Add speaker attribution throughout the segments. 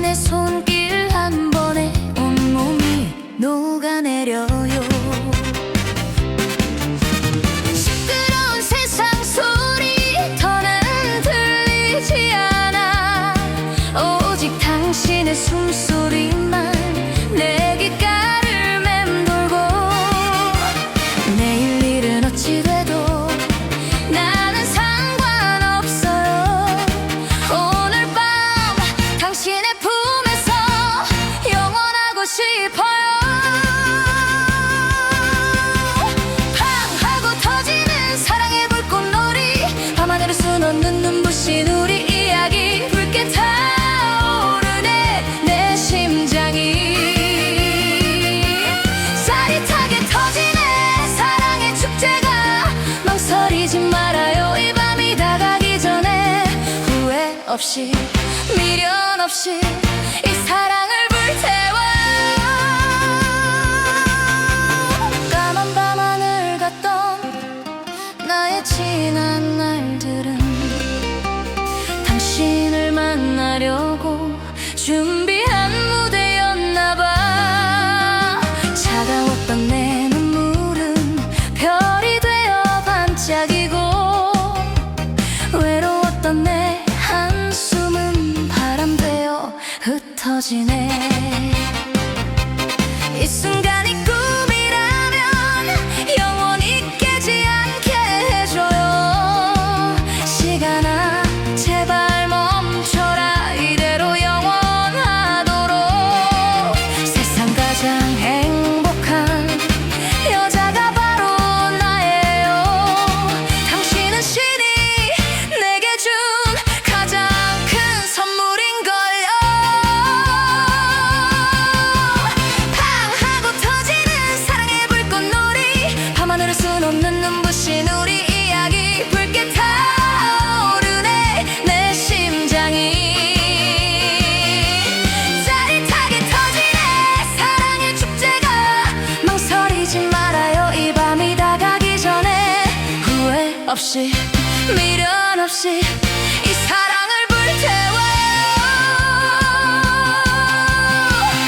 Speaker 1: 내 손길 눈부신 우리 이야기 붉게 타오르네 내 심장이. 짜릿하게 터지네 사랑의 축제가. 망설이지 말아요 이 밤이 다가기 전에. 후회 없이 미련 없이 이 사랑 흩어지네. 이 순간 없이 미련 없이 이 사랑을 불태워요.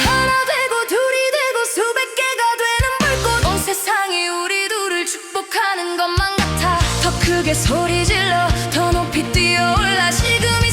Speaker 1: 하나 되고 둘이 되고 수백 개가 되는 불꽃. 온 세상이 우리 둘을 축복하는 것만 같아. 더 크게 소리 질러 더 높이 뛰어올라. 지금이